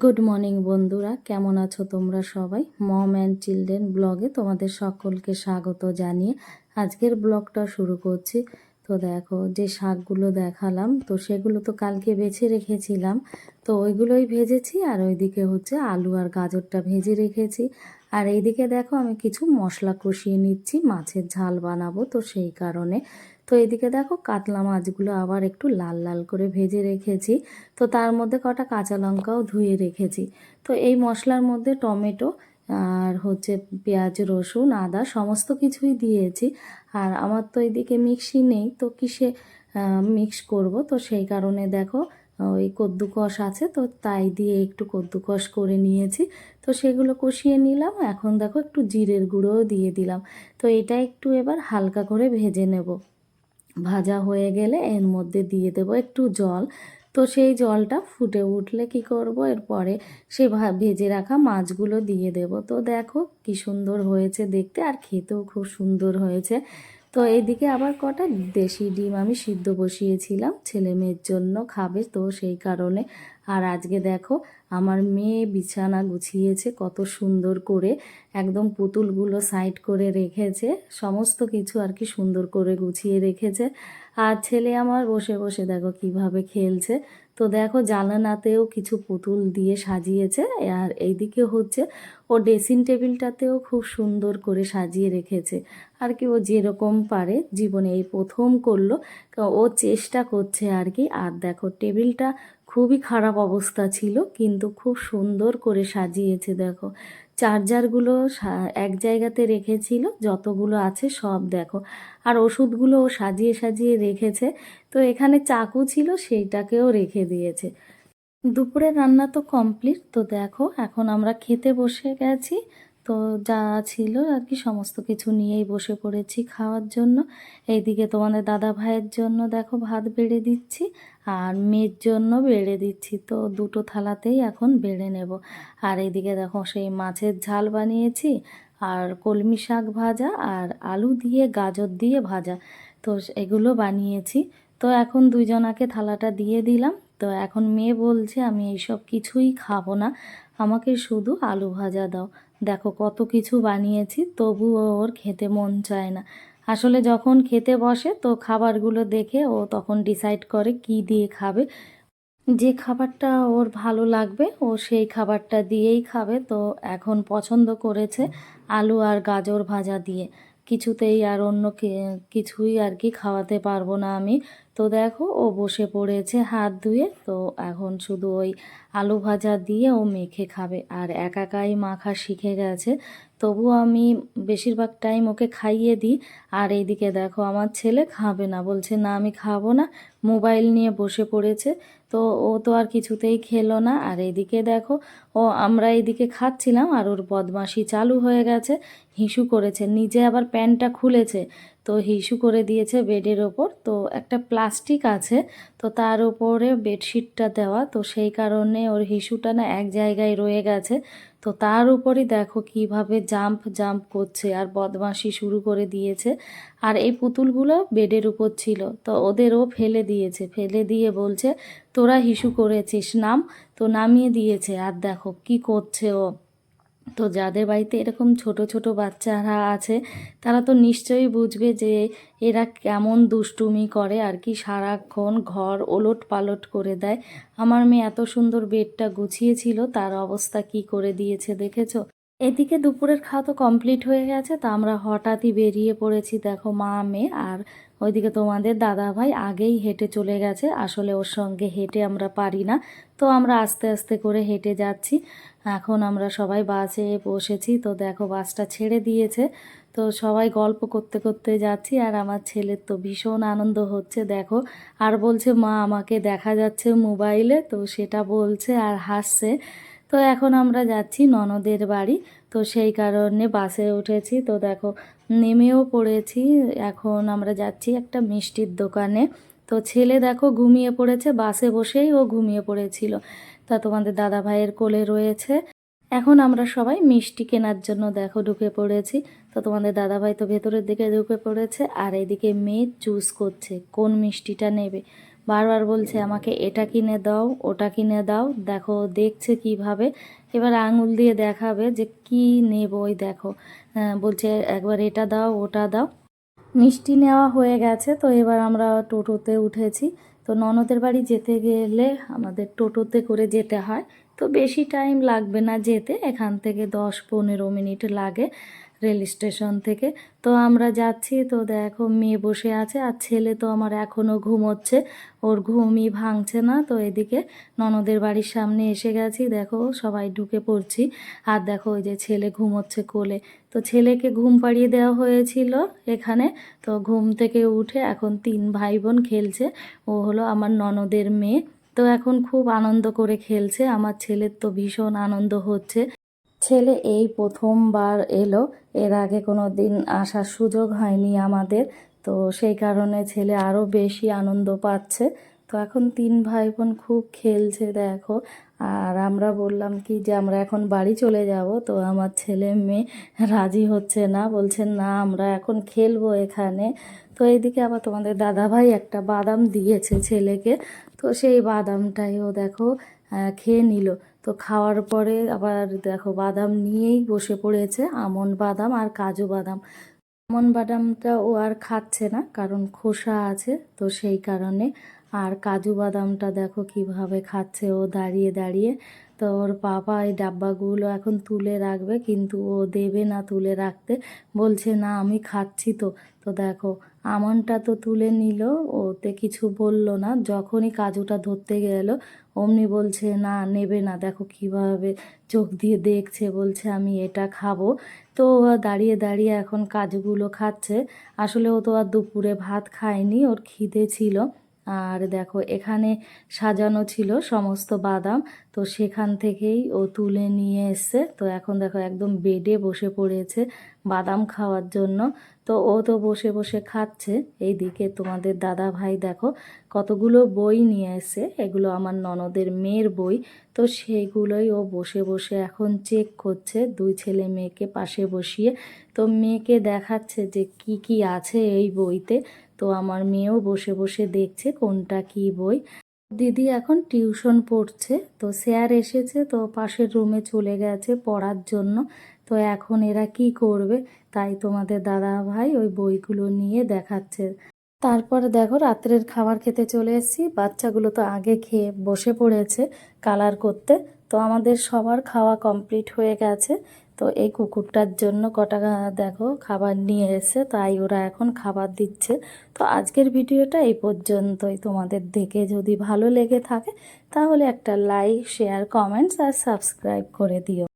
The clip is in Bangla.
গুড মর্নিং বন্ধুরা। কেমন আছো তোমরা সবাই? মম অ্যান্ড চিলড্রেন ব্লগে তোমাদের সকলকে স্বাগত জানিয়ে আজকের ব্লগটা শুরু করছি। তো দেখো, যে শাকগুলো দেখালাম, তো সেগুলো তো কালকে বেছে রেখেছিলাম। তো ওইগুলোই ভেজেছি, আর ওইদিকে হচ্ছে আলু আর গাজরটা ভেজে রেখেছি। আর এইদিকে দেখো, আমি কিছু মশলা কষিয়ে নিচ্ছি, মাছের ঝাল বানাবো, তো সেই কারণে। তো এদিকে দেখো কাতলা মাছগুলো আবার একটু লাল লাল করে ভেজে রেখেছি। তো তার মধ্যে কটা কাঁচা লঙ্কাও ধুয়ে রেখেছি। তো এই মশলার মধ্যে টমেটো আর হচ্ছে পেঁয়াজ, রসুন, আদা সমস্ত কিছুই দিয়েছি। আর আমার তো এদিকে মিক্সি নেই, তো কিসে মিক্স করব? তো সেই কারণে দেখো ওই কদ্দুকস আছে, তো তাই দিয়ে একটু কদ্দুকস করে নিয়েছি। তো সেগুলো কষিয়ে নিলাম, এখন দেখো একটু জিরের গুঁড়োও দিয়ে দিলাম। তো এটা একটু এবার হালকা করে ভেজে নেব। ভাজা হয়ে গেলে এর মধ্যে দিয়ে দেব একটু জল। তো সেই জলটা ফুটে উঠলে কি করব? এরপরে সে ভেজে রাখা মাছগুলো দিয়ে দেব। তো দেখো কি সুন্দর হয়েছে দেখতে আর খেতেও খুব সুন্দর হয়েছে। তো এইদিকে আবার কটা দেশি ডিম আমি সিদ্ধ বসিয়েছিলাম। ছেলে মেয়ের জন্য খাবে তো সেই কারণে। আর আজকে দেখো, আমার মেয়ে বিছানা গুছিয়েছে কত সুন্দর করে। একদম পুতুলগুলো সাইড করে রেখেছে, সমস্ত কিছু আর কি সুন্দর করে গুছিয়ে রেখেছে। আর ছেলে আমার বসে বসে দেখো কীভাবে খেলছে। তো দেখো জানানাতেও কিছু পুতুল দিয়ে সাজিয়েছে আর এইদিকে হচ্ছে ও ড্রেসিং টেবিলটাতেও খুব সুন্দর করে সাজিয়ে রেখেছে। আর কি ও যেরকম পারে জীবনে এই প্রথম করল ও চেষ্টা করছে আর কি। আর দেখো টেবিলটা খুবই খারাপ অবস্থা ছিল, কিন্তু খুব সুন্দর করে সাজিয়েছে, দেখো। চার্জারগুলো এক জায়গাতে রেখেছিল, যতগুলো আছে সব দেখো। আর ওষুধগুলোও সাজিয়ে সাজিয়ে রেখেছে, তো এখানে চাকু ছিল, সেইটাকেও রেখে দিয়েছে। দুপুরের রান্না তো কমপ্লিট তো দেখো, এখন আমরা খেতে বসে গেছি। তো যা ছিল আর কি, সমস্ত কিছু নিয়েই বসে পড়েছি খাওয়ার জন্য। এইদিকে তোমাদের দাদা ভাইয়ের জন্য দেখো ভাত বেড়ে দিচ্ছি আর মেয়ের জন্য বেড়ে দিচ্ছি। তো দুটো থালাতেই এখন বেড়ে নেব। আর এইদিকে দেখো সেই মাছের ঝাল বানিয়েছি আর কলমি শাক ভাজা আর আলু দিয়ে গাজর দিয়ে ভাজা। তো এগুলো বানিয়েছি। তো এখন দুইজনাকে থালাটা দিয়ে দিলাম। তো এখন মেয়ে বলছে, আমি এইসব কিছুই খাব না। আমাকে শুধু আলু ভাজা দাও। দেখো কত কিছু বানিয়েছি, তবুও ওর খেতে মন চায় না। আসলে যখন খেতে বসে, তো খাবারগুলো দেখে ও তখন ডিসাইড করে কি দিয়ে খাবে। যে খাবারটা ওর ভালো লাগবে, ও সেই খাবারটা দিয়েই খাবে। তো এখন পছন্দ করেছে আলু আর গাজর ভাজা দিয়ে। কিছুতেই আর অন্য কিছুই আর কি খাওয়াতে পারব না আমি। তো দেখো ও বসে পড়েছে হাত ধুয়ে। তো এখন শুধু ওই আলু ভাজা দিয়ে ও মেখে খাবে। আর একাকাই মাখা শিখে গেছে। তবু আমি বেশিরভাগ টাইম ওকে খাইয়ে দিই। আর এইদিকে দেখো আমার ছেলে খাবে না। বলছে, না, আমি খাব না। মোবাইল নিয়ে বসে পড়েছে। তো ও তো আর কিছুতেই খেলো না। আর এদিকে দেখো ও, আমরা এদিকে খাচ্ছিলাম। আর ওর বদমাশি চালু হয়ে গেছে। হিসু করেছে। নিজে আবার প্যান্টটা খুলেছে। তো হিসু করে দিয়েছে বেডের ওপর। তো একটা প্লাস্টিক আছে, তো তার উপরে বেডশিটটা দেওয়া। তো সেই কারণে ওর হিসুটা না এক জায়গায় রয়ে গেছে। তো তার উপরই দেখো কীভাবে জাম্প জাম্প করছে আর বদমাশি শুরু করে দিয়েছে। আর এই পুতুলগুলো বেডের উপর ছিল, তো ওদেরও ফেলে দিয়েছে। ফেলে দিয়ে বলছে, তোরা হিসু করেছিস, নাম? তো নামিয়ে দিয়েছে। আর দেখো কি করছে ও। তো যাদের বাড়িতে এরকম ছোট ছোট বাচ্চারা আছে, তারা তো নিশ্চয়ই বুঝবে যে এরা কেমন দুষ্টুমি করে আর কি সারাক্ষণ ঘর ওলট পালট করে দেয়। আমার মেয়ে এত সুন্দর বেডটা গুছিয়েছিল, তার অবস্থা কি করে দিয়েছে দেখেছ? এদিকে দুপুরের খাওয়া তো কমপ্লিট হয়ে গেছে, তা আমরা হঠাৎই বেরিয়ে পড়েছি দেখো মা, মেয়ে আর ওইদিকে তোমাদের দাদা ভাই আগেই হেঁটে চলে গেছে, আসলে ওর সঙ্গে হেঁটে আমরা পারি না। তো আমরা আস্তে আস্তে করে হেঁটে যাচ্ছি। এখন আমরা সবাই বাসে বসেছি, তো দেখো বাসটা ছেড়ে দিয়েছে। তো সবাই গল্প করতে করতে যাচ্ছি আর আমার ছেলের তো ভীষণ আনন্দ হচ্ছে, দেখো। আর বলছে, মা, আমাকে দেখা যাচ্ছে মোবাইলে। তো সেটা বলছে আর হাসছে। তো এখন আমরা যাচ্ছি ননদের বাড়ি, তো সেই কারণে বাসে উঠেছি। তো দেখো, নেমেও পড়েছি। এখন আমরা যাচ্ছি একটা মিষ্টির দোকানে। তো ছেলে দেখো ঘুমিয়ে পড়েছে, বাসে বসেই ও ঘুমিয়ে পড়েছিল। তা তোমাদের দাদা ভাইয়ের কোলে রয়েছে। এখন আমরা সবাই মিষ্টি কেনার জন্য দেখো ঢুকে পড়েছি। তো তোমাদের দাদাভাই তো ভেতরের দিকে ঢুকে পড়েছে আর এদিকে মেয়ে চুজ করছে কোন মিষ্টিটা নেবে? বারবার বলছে আমাকে এটা কিনে দাও ওটা কিনে দাও। দেখো দেখছে কীভাবে। এবার আঙুল দিয়ে দেখাবে যে কি নেব ওই দেখো। আহ, বলছে একবার এটা দাও ওটা দাও। মিষ্টি নেওয়া হয়ে গেছে তো এবার আমরা টোটোতে উঠেছি। তো ননদের বাড়ি যেতে গেলে আমাদের টোটোতে করে যেতে হয়। তো বেশি টাইম লাগবে না যেতে। এখান থেকে দশ পনেরো মিনিট লাগে রেল স্টেশন থেকে। তো আমরা যাচ্ছি, তো দেখো মেয়ে বসে আছে আর ছেলে তো আমার এখনও ঘুমোচ্ছে। ওর ঘুমই ভাঙছে না, তো এদিকে ননদের বাড়ির সামনে এসে গেছি। দেখো সবাই ঢুকে পড়ছি। আর দেখো ওই যে ছেলে ঘুমোচ্ছে কোলে। তো ছেলেকে ঘুম পাড়িয়ে দেওয়া হয়েছিল এখানে। তো ঘুম থেকে উঠে এখন তিন ভাই বোন খেলছে। ও হলো আমার ননদের মেয়ে। তো এখন খুব আনন্দ করে খেলছে। আমার ছেলের তো ভীষণ আনন্দ হচ্ছে। ছেলে এই প্রথমবার এলো, এর আগে কোনো দিন আসার সুযোগ হয়নি আমাদের, তো সেই কারণে ছেলে আরও বেশি আনন্দ পাচ্ছে। তো এখন তিন ভাই বোন খুব খেলছে, দেখো। আর আমরা বললাম কি যে, আমরা এখন বাড়ি চলে যাব। তো আমার ছেলে মেয়ে রাজি হচ্ছে না, বলছে, না, আমরা এখন খেলব এখানে। তো এইদিকে আবার তোমাদের দাদাভাই একটা বাদাম দিয়েছে ছেলেকে। তো সেই বাদামটাই ও দেখো খেয়ে নিল। তো খাওয়ার পরে আবার দেখো বাদাম নিয়েই বসে পড়েছে, আমন বাদাম আর কাজু বাদাম। আমন বাদামটা ও আর খাচ্ছে না, কারণ খোসা আছে, তো সেই কারণে। আর কাজু বাদামটা দেখো কীভাবে খাচ্ছে ও দাঁড়িয়ে দাঁড়িয়ে। তো ওর বাবা এই ডাব্বাগুলো এখন তুলে রাখবে, কিন্তু ও দেবে না তুলে রাখতে। বলছে, না, আমি খাচ্ছি তো। তো দেখো, আমনটা তো তুলে নিল, ওতে কিছু বলল না। যখনই কাজুটা ধরতে গেল, অমনি বলছে, না, নেবে না। দেখো কীভাবে চোখ দিয়ে দেখছে, বলছে, আমি এটা খাব। তো দাঁড়িয়ে দাঁড়িয়ে এখন কাজুগুলো খাচ্ছে। আসলে ও তো আর দুপুরে ভাত খায়নি, ওর খিদে ছিল। আর দেখো, এখানে সাজানো ছিল সমস্ত বাদাম। তো সেখান থেকেই ও তুলে নিয়ে এসছে। তো এখন দেখো, একদম বেডে বসে পড়েছে বাদাম খাওয়ার জন্য। তো ও তো বসে বসে খাচ্ছে। এইদিকে তোমাদের দাদা ভাই দেখো, কতগুলো বই নিয়ে এসছে। এগুলো আমার ননদের মেয়ের বই। তো সেগুলোই ও বসে বসে এখন চেক করছে দুই ছেলে মেয়েকে পাশে বসিয়ে। তো মেয়েকে দেখাচ্ছে যে কি কি আছে এই বইতে। তো আমার মেয়েও বসে বসে দেখছে কোনটা কি বই। দিদি এখন টিউশন পড়ছে, তো স্যার এসেছে, তো পাশের রুমে চলে গেছে পড়ার জন্য। তো এখন এরা কি করবে? তাই তোমাদের দাদা ভাই ওই বইগুলো নিয়ে দেখাচ্ছে। তারপরে দেখো রাত্রের খাবার খেতে চলে এসেছি, বাচ্চাগুলো তো আগে খেয়ে বসে পড়েছে কালার করতে। তো আমাদের সবার খাওয়া কমপ্লিট হয়ে গেছে। তো এই কুকুরটার জন্য কটা দেখো, খাবার নিয়ে এসে তাই ওরা এখন খাবার দিচ্ছে। তো আজকের ভিডিওটা এই পর্যন্তই। তোমাদের দেখে যদি ভালো লেগে থাকে, তাহলে একটা লাইক শেয়ার কমেন্টস আর সাবস্ক্রাইব করে দিও।